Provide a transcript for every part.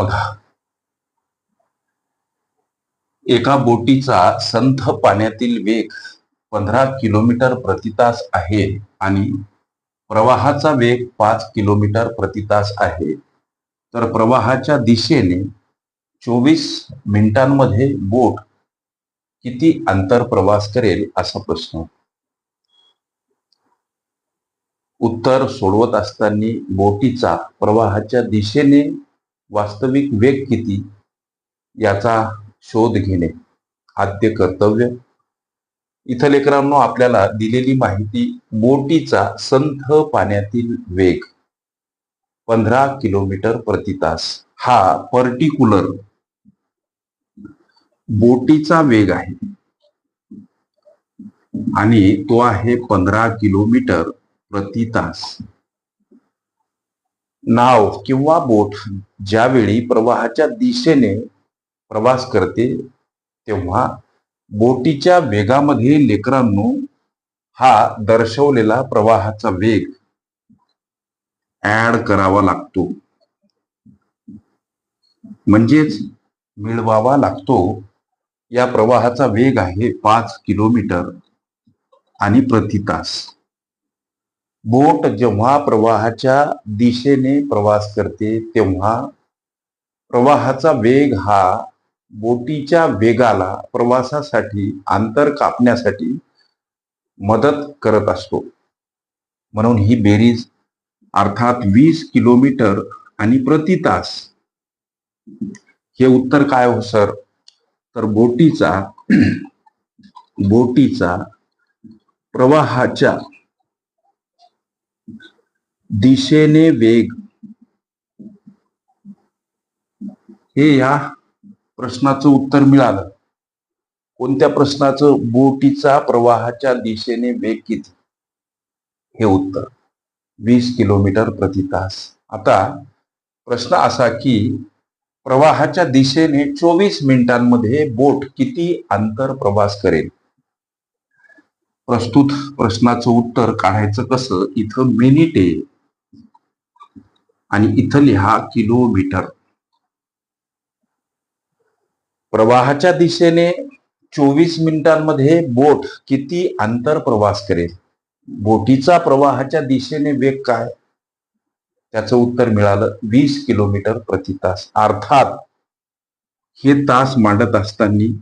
बघा. एका बोटीचा संथ पाण्यातील वेग पंधरा किलोमीटर प्रतितास आहे आणि प्रवाहाचा वेग पाच किलोमीटर प्रतितास आहे. तर प्रवाहाच्या दिशेने चोवीस मिनिटांमध्ये बोट किती अंतर प्रवास करेल असा प्रश्न. उत्तर सोडवत असताना बोटीचा प्रवाहाच्या दिशेने वास्तविक वेग किती याचा शोध घेणे आद्य कर्तव्य. इथं लेकरांनो आपल्याला दिलेली माहिती बोटीचा संथ पाण्यातील वेग पंधरा किलोमीटर प्रति तास. हा पर्टिक्युलर बोटीचा वेग आहे. आणि तो आहे पंधरा किलोमीटर प्रति तास. नाव किंवा बोट ज्यावेळी प्रवाहाच्या दिशेने प्रवास करते तेव्हा बोटीच्या वेगामध्ये लेकरांनो हा दर्शवलेला प्रवाहाचा वेग ऍड करावा लागतो. म्हणजेच मिळवावा लागतो. या प्रवाहाचा वेग आहे पाच किलोमीटर आणि प्रति तास. बोट जेव्हा प्रवाहाच्या दिशेने प्रवास करते तेव्हा प्रवाहाचा वेग हा बोटीच्या वेगाला प्रवासासाठी अंतर कापण्यासाठी मदत करत असतो. म्हणून ही बेरीज अर्थात वीस किलोमीटर आणि प्रति तास. हे उत्तर काय हो सर? तर बोटीचा बोटीचा प्रवाहाच्या दिशेने वेग. हे या प्रश्नाचं उत्तर मिळालं. कोणत्या प्रश्नाचं? बोटीचा प्रवाहाच्या दिशेने वेग किती? हे उत्तर. वीस किलोमीटर प्रति तास. आता प्रश्न असा की प्रवाहाच्या दिशेने चोवीस मिनिटांमध्ये बोट किती अंतर प्रवास करेल? प्रस्तुत प्रश्नाचं उत्तर काढायचं कसं? इथं मिनिटे आणि इथं लिहा किलोमीटर. प्रवाहाच्या दिशेने चोवीस मिनिटांमध्ये बोट किती अंतर प्रवास करेल? बोटीचा प्रवाहाच्या दिशेने वेग काय? त्याचं उत्तर मिळालं वीस किलोमीटर प्रति तास. अर्थात हे तास मांडत असताना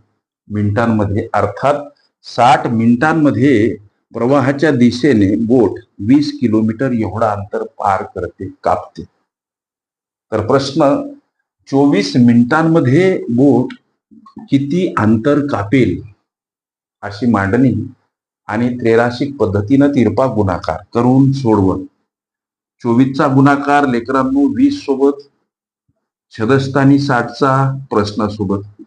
मिनिटांमध्ये अर्थात साठ मिनिटांमध्ये प्रवाहाच्या दिशेने बोट वीस किलोमीटर एवढा अंतर पार करते कापते. तर प्रश्न चोवीस मिनिटांमध्ये बोट किती अंतर कापेल अशी मांडणी आणि त्रेराशिक पद्धतीनं तिरपा गुणाकार करून सोडवत चोवीसचा गुणाकार लेकरांनो वीस सोबत छदस्थानी साठचा प्रश्नासोबत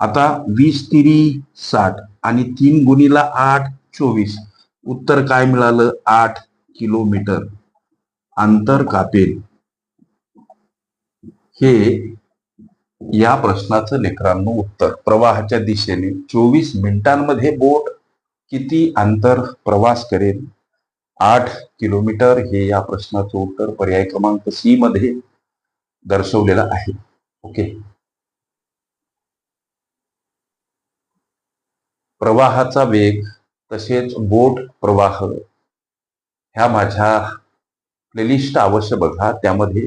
आता वीस तिरी साठ आणि तीन गुणीला आठ चोवीस. उत्तर काय मिळालं? आठ किलोमीटर. अंतर कापेल. हे या प्रश्नाचं लेकरांनो उत्तर. प्रवाहाच्या दिशेने चोवीस मिनिटांमध्ये बोट किती अंतर प्रवास करेल? आठ किलोमीटर हे या प्रश्नाचं उत्तर पर्याय क्रमांक सी मध्ये दर्शवलेलं आहे. ओके. प्रवाहाचा वेग तसेच बोट प्रवाह ह्या माझ्या प्लेलिस्ट अवश्य बघा. त्यामध्ये